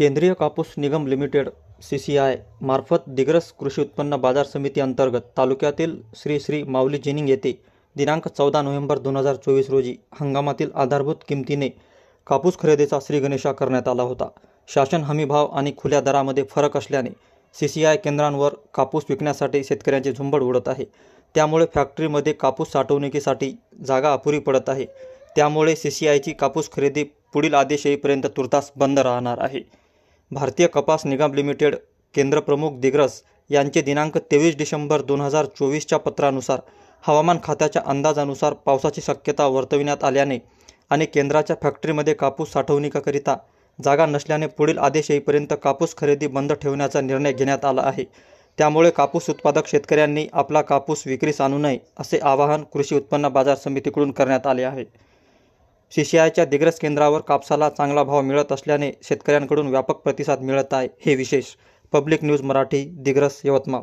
केंद्रीय कापूस निगम लिमिटेड सी सी आय मार्फत दिग्रस कृषी उत्पन्न बाजार समिती अंतर्गत तालुक्यातील श्री श्री माऊली जिनिंग येथे दिनांक चौदा नोव्हेंबर दोन हजार चोवीस रोजी हंगामातील आधारभूत किमतीने कापूस खरेदीचा श्रीगणेशा करण्यात आला होता. शासन हमी भाव आणि खुल्या दरामध्ये फरक असल्याने सी सी आय केंद्रांवर कापूस विकण्यासाठी शेतकऱ्यांची झुंबड उडत आहे. त्यामुळे फॅक्टरीमध्ये कापूस साठवणुकीसाठी जागा अपुरी पडत आहे. त्यामुळे सी सी आयची कापूस खरेदी पुढील आदेश येईपर्यंत तुर्तास बंद राहणार आहे. भारतीय कपास निगम लिमिटेड केंद्रप्रमुख दिग्रस यांचे दिनांक तेवीस डिसेंबर दोन हजार चोवीसच्या पत्रानुसार हवामान खात्याच्या अंदाजानुसार पावसाची शक्यता वर्तविण्यात आल्याने आणि केंद्राच्या फॅक्टरीमध्ये कापूस साठवणुकीकरिता जागा नसल्याने पुढील आदेश येईपर्यंत कापूस खरेदी बंद ठेवण्याचा निर्णय घेण्यात आला आहे. त्यामुळे कापूस उत्पादक शेतकऱ्यांनी आपला कापूस विक्रीस आणू नये असे आवाहन कृषी उत्पन्न बाजार समितीकडून करण्यात आले आहे. सी सी आयच्या दिग्रस केंद्रावर कापसाला चांगला भाव मिळत असल्याने शेतकऱ्यांकडून व्यापक प्रतिसाद मिळत आहे. हे विशेष. Public news Marathi Digras Yavatmal.